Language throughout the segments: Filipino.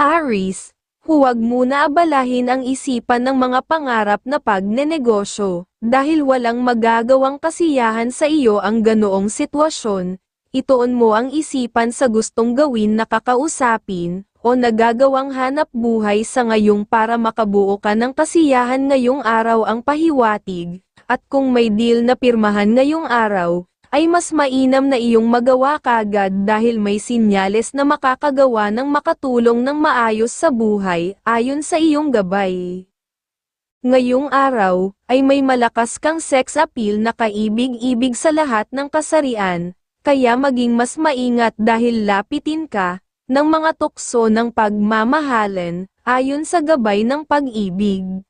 Aris, huwag muna abalahin ang isipan ng mga pangarap na pagnenegosyo, dahil walang magagawang kasiyahan sa iyo ang ganoong sitwasyon. Ituon mo ang isipan sa gustong gawin na kakausapin, o nagagawang hanap buhay sa ngayong para makabuo ka ng kasiyahan ngayong araw ang pahiwatig, at kung may deal na pirmahan ngayong araw, ay mas mainam na iyong magawa kagad dahil may sinyales na makakagawa ng makatulong ng maayos sa buhay, ayon sa iyong gabay. Ngayong araw, ay may malakas kang sex appeal na kaibig-ibig sa lahat ng kasarian, kaya maging mas maingat dahil lapitin ka, ng mga tukso ng pagmamahalan, ayon sa gabay ng pag-ibig.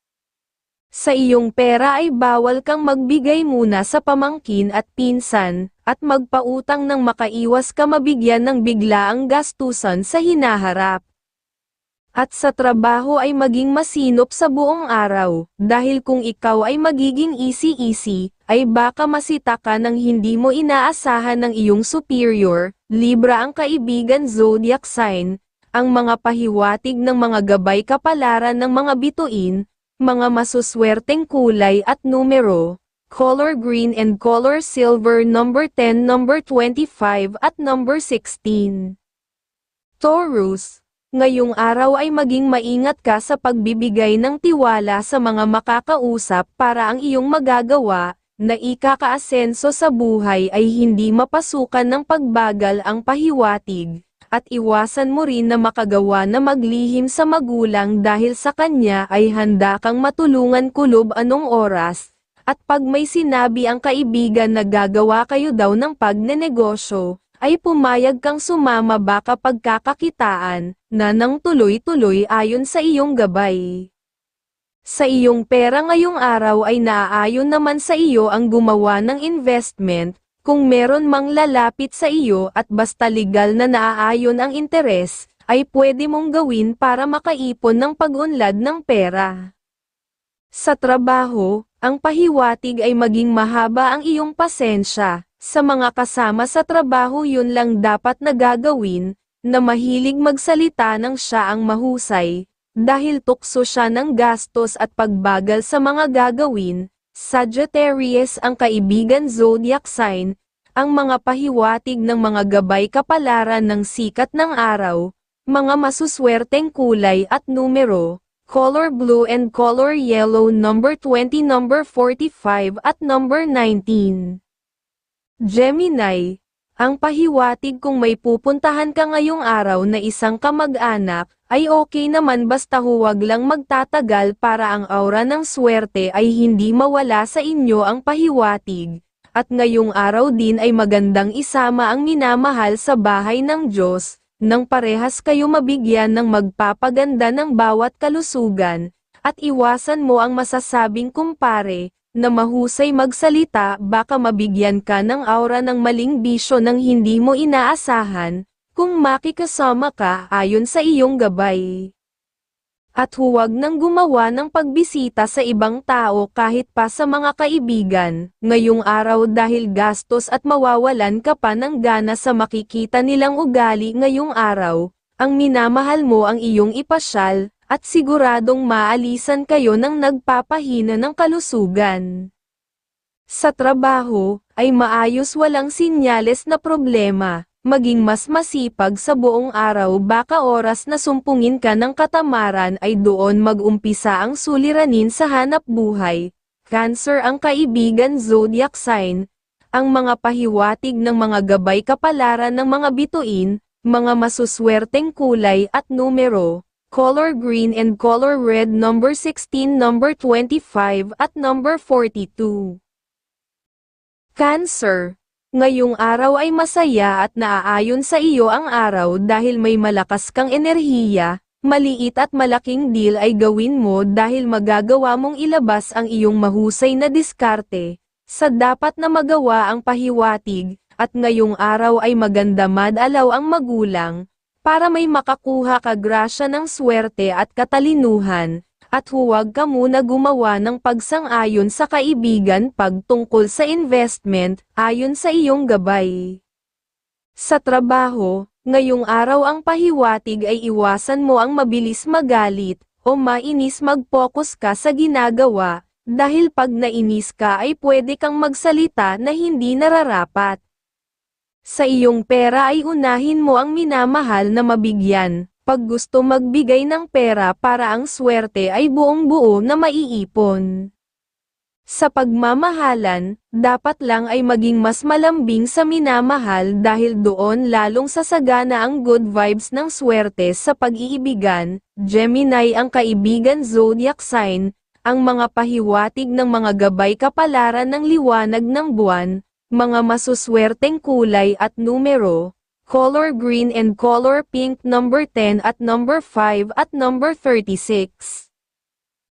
Sa iyong pera ay bawal kang magbigay muna sa pamangkin at pinsan, at magpautang nang makaiwas ka mabigyan ng biglaang gastusan sa hinaharap. At sa trabaho ay maging masinop sa buong araw, dahil kung ikaw ay magiging easy-easy, ay baka masita ka ng hindi mo inaasahan ng iyong superior, Libra ang kaibigan zodiac sign, ang mga pahiwatig ng mga gabay kapalaran ng mga bituin, mga masuswerteng kulay at numero, color green and color silver number 10, number 25 at number 16. Taurus, ngayong araw ay maging maingat ka sa pagbibigay ng tiwala sa mga makakausap para ang iyong magagawa, na ikakaasenso sa buhay ay hindi mapasukan ng pagbagal ang pahiwatig at iwasan mo rin na makagawa na maglihim sa magulang dahil sa kanya ay handa kang matulungan kulob anong oras, at pag may sinabi ang kaibigan na gagawa kayo daw ng pagnenegosyo, ay pumayag kang sumama baka pagkakakitaan, na nang tuloy-tuloy ayon sa iyong gabay. Sa iyong pera ngayong araw ay naaayon naman sa iyo ang gumawa ng investment, kung meron mang lalapit sa iyo at basta legal na naaayon ang interes, ay pwede mong gawin para makaipon ng pag-unlad ng pera. Sa trabaho, ang pahiwatig ay maging mahaba ang iyong pasensya, sa mga kasama sa trabaho yun lang dapat na gagawin, na mahilig magsalita ng siya ang mahusay, dahil tukso siya ng gastos at pagbagal sa mga gagawin, Sagittarius ang kaibigan zodiac sign, ang mga pahiwatig ng mga gabay kapalaran ng sikat ng araw, mga masuswerteng kulay at numero, color blue and color yellow number 20 number 45 at number 19. Gemini, ang pahiwatig kung may pupuntahan ka ngayong araw na isang kamag-anak, ay okay naman basta huwag lang magtatagal para ang aura ng swerte ay hindi mawala sa inyo ang pahiwatig. At ngayong araw din ay magandang isama ang minamahal sa bahay ng Diyos, nang parehas kayo mabigyan ng magpapaganda ng bawat kalusugan, at iwasan mo ang masasabing kumpare, na mahusay magsalita baka mabigyan ka ng aura ng maling bisyo ng hindi mo inaasahan, kung makikasama ka ayon sa iyong gabay. At huwag nang gumawa ng pagbisita sa ibang tao kahit pa sa mga kaibigan, ngayong araw dahil gastos at mawawalan ka pa ng gana sa makikita nilang ugali ngayong araw, ang minamahal mo ang iyong ipasyal, at siguradong maalisan kayo ng nagpapahina ng kalusugan. Sa trabaho, ay maayos walang sinyales na problema, maging mas masipag sa buong araw baka oras na sumpungin ka ng katamaran ay doon mag-umpisa ang suliranin sa hanap buhay. Cancer ang kaibigan zodiac sign, ang mga pahiwatig ng mga gabay kapalaran ng mga bituin, mga masuswerteng kulay at numero, color green and color red number 16 number 25 at number 42. Cancer Ngayong araw ay masaya at naaayon sa iyo ang araw dahil may malakas kang enerhiya, maliit at malaking deal ay gawin mo dahil magagawa mong ilabas ang iyong mahusay na diskarte, sa dapat na magawa ang pahiwatig, at ngayong araw ay maganda madalaw ang magulang, para may makakuha ka grasya ng swerte at katalinuhan, at huwag ka muna gumawa ng pagsang-ayon sa kaibigan pagtungkol sa investment, ayon sa iyong gabay. Sa trabaho, Ngayong araw ang pahiwatig ay iwasan mo ang mabilis magalit, o mainis mag-focus ka sa ginagawa, dahil pag nainis ka ay pwede kang magsalita na hindi nararapat. Sa iyong pera ay unahin mo ang minamahal na mabigyan, pag gusto magbigay ng pera para ang swerte ay buong buo na maiipon. Sa pagmamahalan, dapat lang ay maging mas malambing sa minamahal dahil doon lalong sasagana ang good vibes ng swerte sa pag-iibigan, Gemini ang kaibigan zodiac sign, ang mga pahiwatig ng mga gabay kapalaran ng liwanag ng buwan, mga masuswerteng kulay at numero, color green and color pink number 10 at number 5 at number 36.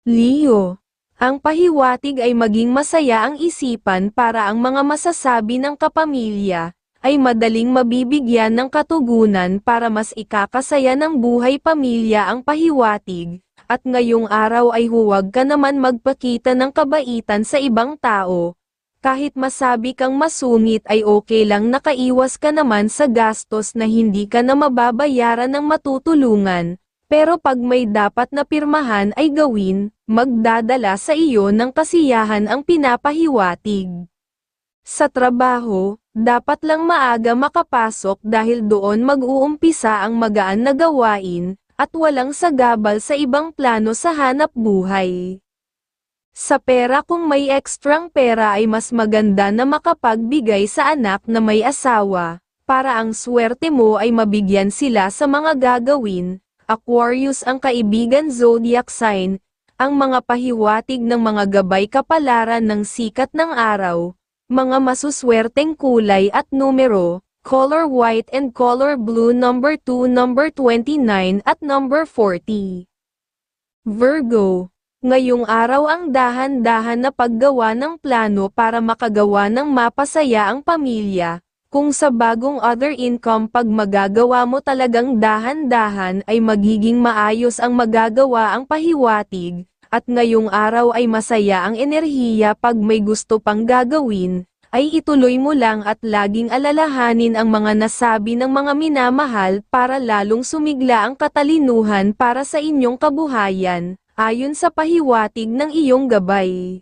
Leo ang pahiwatig ay maging masaya ang isipan para ang mga masasabi ng kapamilya, ay madaling mabibigyan ng katugunan para mas ikakasaya ng buhay pamilya ang pahiwatig, at ngayong araw ay huwag ka naman magpakita ng kabaitan sa ibang tao. Kahit masabi kang masungit ay okay lang nakaiwas ka naman sa gastos na hindi ka na mababayaran ng matutulungan, pero pag may dapat na pirmahan ay gawin, magdadala sa iyo ng kasiyahan ang pinapahiwatig. Sa trabaho, dapat lang maaga makapasok dahil doon mag-uumpisa ang magaan na gawain, at walang sagabal sa ibang plano sa hanap buhay. Sa pera kung may ekstrang pera ay mas maganda na makapagbigay sa anak na may asawa, para ang swerte mo ay mabigyan sila sa mga gagawin, Aquarius ang kaibigan zodiac sign, ang mga pahiwatig ng mga gabay kapalaran ng sikat ng araw, mga masuswerteng kulay at numero, color white and color blue number 2 number 29 at number 40. Virgo, ngayong araw ang dahan-dahan na paggawa ng plano para makagawa ng mapasaya ang pamilya, kung sa bagong other income pag magagawa mo talagang dahan-dahan ay magiging maayos ang magagawa ang pahiwatig, at ngayong araw ay masaya ang enerhiya pag may gusto pang gagawin, ay ituloy mo lang at laging alalahanin ang mga nasabi ng mga minamahal para lalong sumigla ang katalinuhan para sa inyong kabuhayan, ayon sa pahiwatig ng iyong gabay.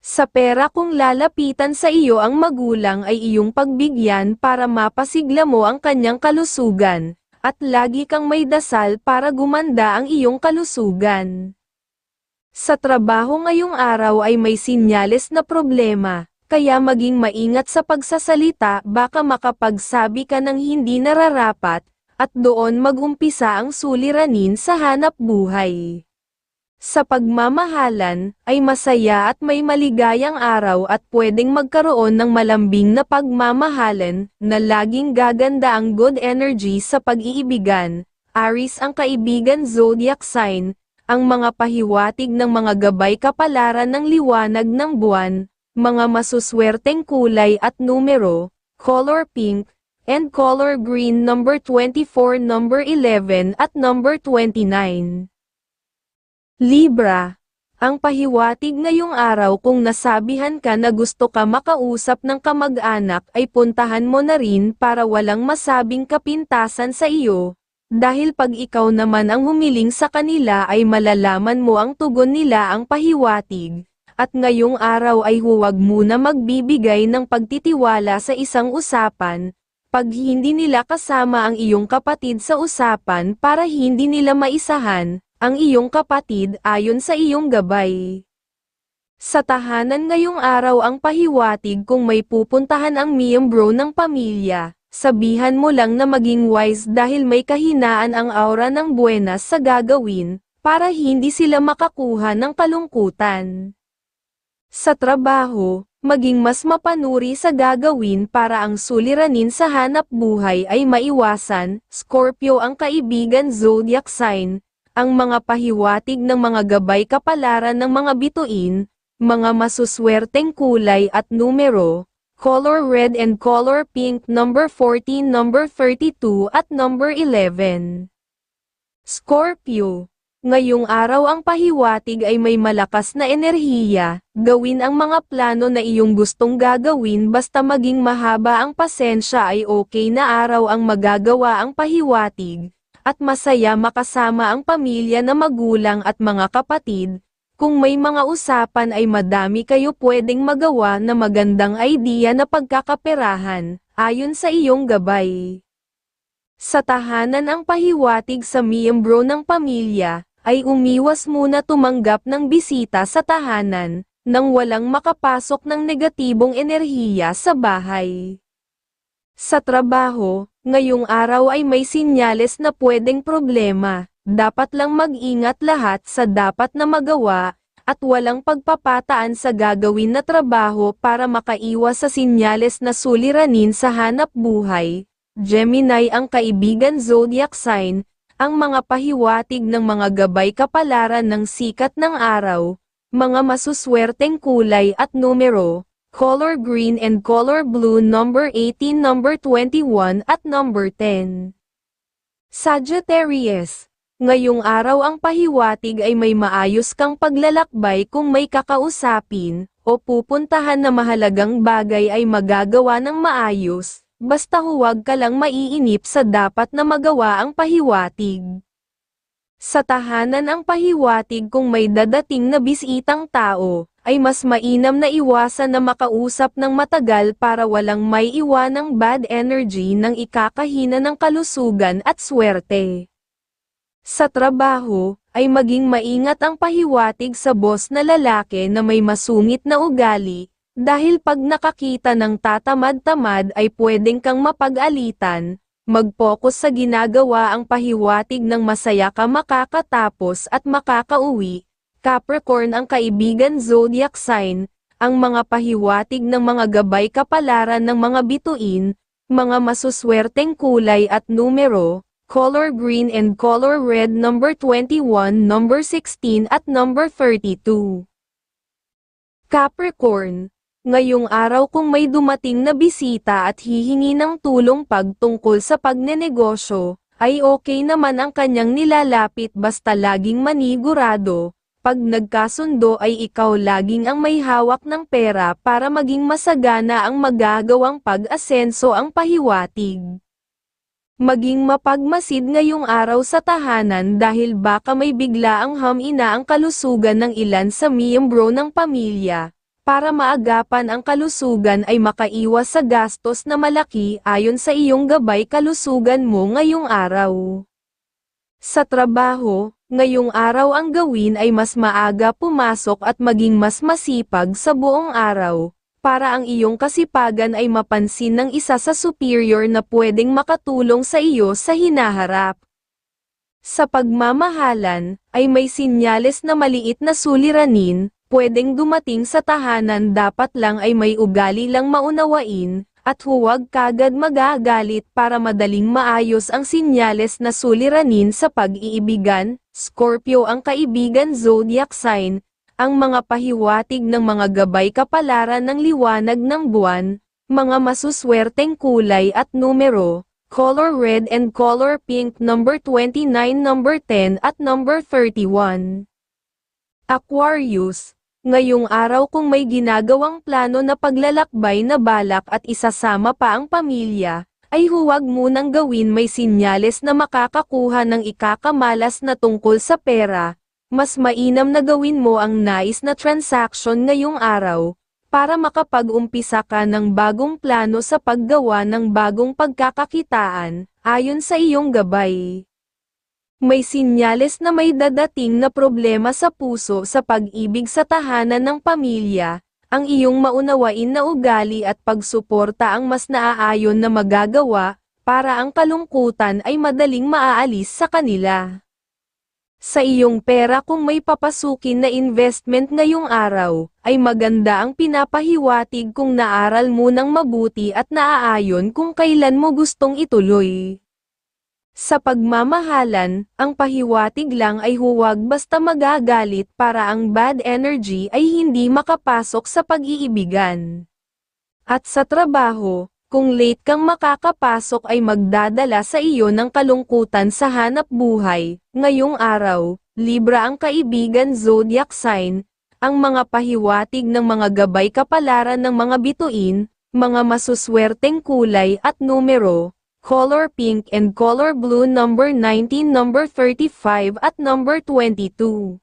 Sa pera kung lalapitan sa iyo ang magulang ay iyong pagbigyan para mapasigla mo ang kanyang kalusugan, at lagi kang may dasal para gumanda ang iyong kalusugan. Sa trabaho ngayong araw ay may sinyales na problema, kaya maging maingat sa pagsasalita baka makapagsabi ka ng hindi nararapat, at doon magumpisa ang suliranin sa hanap buhay. Sa pagmamahalan, ay masaya at may maligayang araw at pwedeng magkaroon ng malambing na pagmamahalan, na laging gaganda ang good energy sa pag-iibigan. Aris ang kaibigan zodiac sign, ang mga pahiwatig ng mga gabay kapalaran ng liwanag ng buwan, mga masuswerteng kulay at numero, color pink, and color green number 24 number 11 at number 29. Libra. Ang pahiwatig ngayong araw kung nasabihan ka na gusto ka makausap ng kamag-anak ay puntahan mo na rin para walang masabing kapintasan sa iyo. Dahil pag ikaw naman ang humiling sa kanila ay malalaman mo ang tugon nila ang pahiwatig. At ngayong araw ay huwag muna magbibigay ng pagtitiwala sa isang usapan, pag hindi nila kasama ang iyong kapatid sa usapan para hindi nila maisahan, ang iyong kapatid ayon sa iyong gabay. Sa tahanan ngayong araw ang pahiwatig kung may pupuntahan ang miyembro ng pamilya, sabihan mo lang na maging wise dahil may kahinaan ang aura ng buenas sa gagawin, para hindi sila makakuha ng kalungkutan. Sa trabaho, maging mas mapanuri sa gagawin para ang suliranin sa hanap buhay ay maiwasan, Scorpio ang kaibigan zodiac sign, ang mga pahiwatig ng mga gabay kapalaran ng mga bituin, mga masuswerteng kulay at numero, color red and color pink number 14 number 32 at number 11. Scorpio Ngayong araw ang pahiwatig ay may malakas na enerhiya, gawin ang mga plano na iyong gustong gagawin basta maging mahaba ang pasensya ay okay na araw ang magagawa ang pahiwatig, at masaya makasama ang pamilya na magulang at mga kapatid, kung may mga usapan ay madami kayo pwedeng magawa na magandang idea na pagkakaperahan, ayon sa iyong gabay. Sa tahanan ang pahiwatig sa miyembro ng pamilya, ay umiwas muna tumanggap ng bisita sa tahanan, nang walang makapasok ng negatibong enerhiya sa bahay. Sa trabaho, ngayong araw ay may sinyales na pwedeng problema, dapat lang mag-ingat lahat sa dapat na magawa, at walang pagpapataan sa gagawin na trabaho para makaiwas sa sinyales na suliranin sa hanap buhay. Gemini ang kaibigan zodiac sign, ang mga pahiwatig ng mga gabay kapalaran ng sikat ng araw, mga masuswerteng kulay at numero, color green and color blue number 18 number 21 at number 10. Sagittarius Ngayong araw ang pahiwatig ay may maayos kang paglalakbay kung may kakausapin, o pupuntahan na mahalagang bagay ay magagawa ng maayos, basta huwag ka lang maiinip sa dapat na magawa ang pahiwatig. Sa tahanan ang pahiwatig kung may dadating na bisitang tao, ay mas mainam na iwasan na makausap ng matagal para walang may iwanang bad energy ng ikakahina ng kalusugan at swerte. Sa trabaho, ay maging maingat ang pahiwatig sa boss na lalaki na may masungit na ugali, dahil pag nakakita ng tatamad-tamad ay pwedeng kang mapag-alitan, mag-focus sa ginagawa ang pahiwatig ng masaya ka makakatapos at makakauwi. Capricorn ang kaibigan zodiac sign, ang mga pahiwatig ng mga gabay kapalaran ng mga bituin, mga masuswerteng kulay at numero, color green and color red number 21, number 16 at number 32. Capricorn, ngayong araw kung may dumating na bisita at hihingi ng tulong pagtungkol sa pagnenegosyo, ay okay naman ang kanyang nilalapit basta laging manigurado, pag nagkasundo ay ikaw laging ang may hawak ng pera para maging masagana ang magagawang pag-asenso ang pahiwatig. Maging mapagmasid ngayong araw sa tahanan dahil baka may bigla ang hamina ang kalusugan ng ilan sa miyembro ng pamilya. Para maagapan ang kalusugan ay makaiwas sa gastos na malaki ayon sa iyong gabay kalusugan mo ngayong araw. Sa trabaho, ngayong araw ang gawin ay mas maaga pumasok at maging mas masipag sa buong araw, para ang iyong kasipagan ay mapansin ng isa sa superior na pwedeng makatulong sa iyo sa hinaharap. Sa pagmamahalan, ay may sinyales na maliit na suliranin, pwedeng dumating sa tahanan dapat lang ay may ugali lang maunawain, at huwag kagad magagalit para madaling maayos ang sinyales na suliranin sa pag-iibigan, Scorpio ang kaibigan zodiac sign, ang mga pahiwatig ng mga gabay kapalaran ng liwanag ng buwan, mga masuswerteng kulay at numero, color red and color pink number 29 number 10 at number 31. Aquarius, Ngayong araw kung may ginagawang plano na paglalakbay na balak at isasama pa ang pamilya, ay huwag munang gawin may sinyales na makakakuha ng ikakamalas na tungkol sa pera, mas mainam na gawin mo ang nais na transaction ngayong araw, para makapag-umpisa ka ng bagong plano sa paggawa ng bagong pagkakakitaan, ayon sa iyong gabay. May sinyales na may dadating na problema sa puso sa pag-ibig sa tahanan ng pamilya, ang iyong maunawain na ugali at pagsuporta ang mas naaayon na magagawa, para ang kalungkutan ay madaling maaalis sa kanila. Sa iyong pera kung may papasukin na investment ngayong araw, ay maganda ang pinapahiwatig kung naaral mo ng mabuti at naaayon kung kailan mo gustong ituloy. Sa pagmamahalan, ang pahiwatig lang ay huwag basta magagalit para ang bad energy ay hindi makapasok sa pag-iibigan. At sa trabaho, kung late kang makakapasok ay magdadala sa iyo ng kalungkutan sa hanap buhay, ngayong araw, Libra ang kaibigan zodiac sign, ang mga pahiwatig ng mga gabay kapalaran ng mga bituin, mga masuswerteng kulay at numero, color pink and color blue number 19 number 35 at number 22.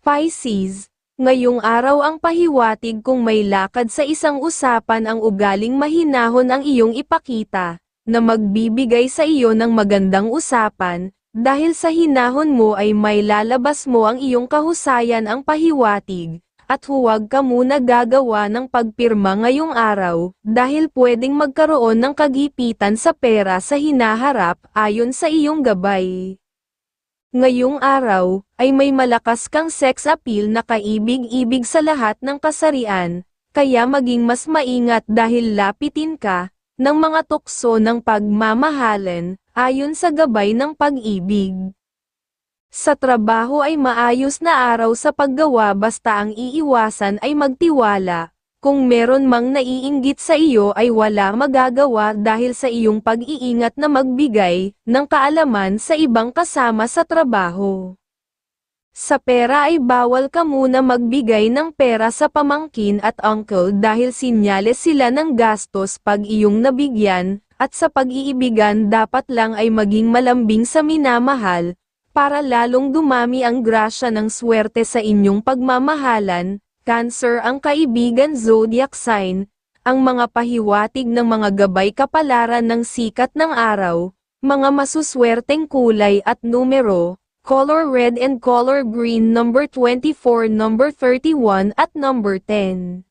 Pisces, ngayong araw ang pahiwatig kung may lakad sa isang usapan ang ugaling mahinahon ang iyong ipakita, na magbibigay sa iyo ng magandang usapan, dahil sa hinahon mo ay may lalabas mo ang iyong kahusayan ang pahiwatig, at huwag ka muna gagawa ng pagpirma ngayong araw, dahil pwedeng magkaroon ng kagipitan sa pera sa hinaharap ayon sa iyong gabay. Ngayong araw, ay may malakas kang sex appeal na kaibig-ibig sa lahat ng kasarian, kaya maging mas maingat dahil lapitin ka, ng mga tukso ng pagmamahalan, ayon sa gabay ng pag-ibig. Sa trabaho ay maayos na araw sa paggawa basta ang iiwasan ay magtiwala, kung meron mang naiinggit sa iyo ay wala magagawa dahil sa iyong pag-iingat na magbigay ng kaalaman sa ibang kasama sa trabaho. Sa pera ay bawal ka muna magbigay ng pera sa pamangkin at uncle dahil sinyales sila ng gastos pag iyong nabigyan, at sa pag-iibigan dapat lang ay maging malambing sa minamahal, para lalong dumami ang grasya ng swerte sa inyong pagmamahalan, Cancer ang kaibigan zodiac sign, ang mga pahiwatig ng mga gabay kapalaran ng sikat ng araw, mga masuswerteng kulay at numero, color red and color green number 24 number 31 at number 10.